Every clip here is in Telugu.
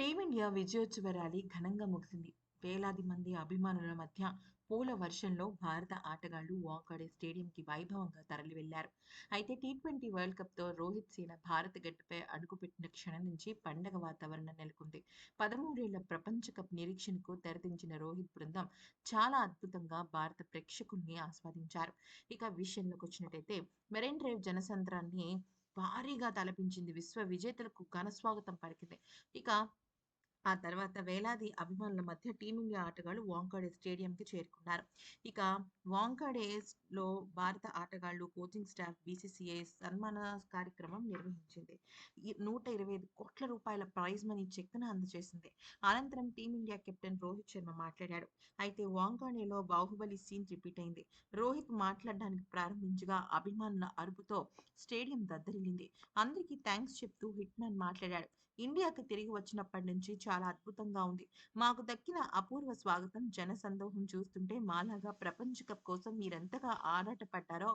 టీమిండియా విజయోత్సవ ర్యాలీ ఘనంగా ముగిసింది. వేలాది మంది అభిమానుల మధ్య పూల వర్షంలో భారత ఆటగాళ్ళు వాంకాడే స్టేడియంకి వైభవంగా తరలివెళ్ళారు. అయితే టీ ట్వంటీ వరల్డ్ కప్‌తో రోహిత్ సేన భారత గడ్డపై అడుగుపెట్టిన క్షణం నుంచి పండగ వాతావరణం నెలకొంది. పదమూడేళ్ళ ప్రపంచ కప్ నిరీక్షణకు తెరదించిన రోహిత్ బృందం చాలా అద్భుతంగా భారత ప్రేక్షకుల్ని ఆస్వాదించారు. ఇక విషయంలోకొచ్చినట్టయితే మెరైన్ డ్రైవ్ జనసంద్రాన్ని భారీగా తలపించింది. విశ్వ విజేతలకు ఘన స్వాగతం పలికింది. ఇక ఆ తర్వాత వేలాది అభిమానుల మధ్య టీమిండియా ఆటగాళ్ళు వాంకాడే స్టేడియంకి చేరుకున్నారు. ఇక వాంఖడేలో భారత ఆటగాళ్ళు, కోచింగ్ స్టాఫ్, బీసీసీఐ సన్మాన కార్యక్రమం నిర్వహించింది. నూట ఇరవై ఐదు కోట్ల రూపాయల ప్రైజ్ మనీ చెక్కును అందజేసింది. అనంతరం టీమిండియా కెప్టెన్ రోహిత్ శర్మ మాట్లాడాడు. అయితే వాంకాడేలో బాహుబలి సీన్ రిపీట్ అయింది. రోహిత్ మాట్లాడడానికి ప్రారంభించగా అభిమానుల అరుపుతో స్టేడియం దద్దరిల్లింది. అందరికీ థ్యాంక్స్ చెప్తూ హిట్‌మ్యాన్ మాట్లాడాడు. ఇండియాకి తిరిగి వచ్చినప్పటి నుంచి చాలా అద్భుతంగా ఉంది. మాకు దక్కిన అపూర్వ స్వాగతం, జనసందోహం చూస్తుంటే మాలాగా ప్రపంచ కప్ కోసం మీరెంతగా ఆరాటపడ్డారో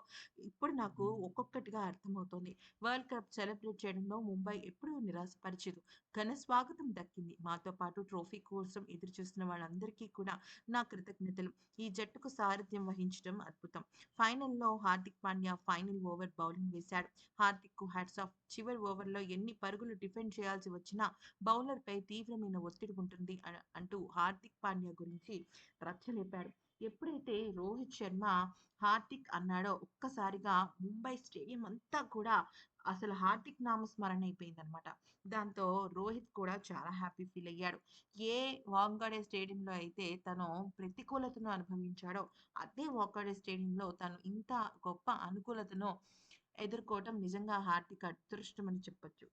ఇప్పుడు నాకు ఒక్కొక్కటిగా అర్థమవుతోంది. వరల్డ్ కప్ సెలబ్రేట్ చేయడంలో ముంబై ఎప్పుడూ నిరాశపరచదు. ఘన స్వాగతం దక్కింది. మాతో పాటు ట్రోఫీ కోసం ఎదురుచూస్తున్న వాళ్ళందరికీ కూడా నా కృతజ్ఞతలు. ఈ జట్టుకు సారథ్యం వహించడం అద్భుతం. ఫైనల్లో Hardik Pandya final over bowling వేశాడు. హార్దిక్‌కు హ్యాట్స్ ఆఫ్. చివరి ఓవర్‌లో ఎన్ని పరుగులు డిఫెండ్ చేయాల్సి వచ్చినా బౌలర్‌పై తీవ్రమైన ఒత్తిడి ఉంటుంది అంటూ హార్దిక్ పాండ్యా గురించి రచ్చలేపాడు. ఎప్పుడైతే రోహిత్ శర్మ హార్దిక్ అన్నాడో ఒక్కసారిగా ముంబై స్టేడియం అంతా కూడా అసలు హార్దిక్ నామస్మరణ అయిపోయిందనమాట. దాంతో రోహిత్ కూడా చాలా హ్యాపీ ఫీల్ అయ్యాడు. ఏ వాంఖడే స్టేడియంలో అయితే తను ప్రతికూలతను అనుభవించాడో అదే వాంఖడే స్టేడియంలో తను ఇంత గొప్ప అనుకూలతను ఎదుర్కోవటం నిజంగా హార్దిక్ అదృష్టమని చెప్పొచ్చు.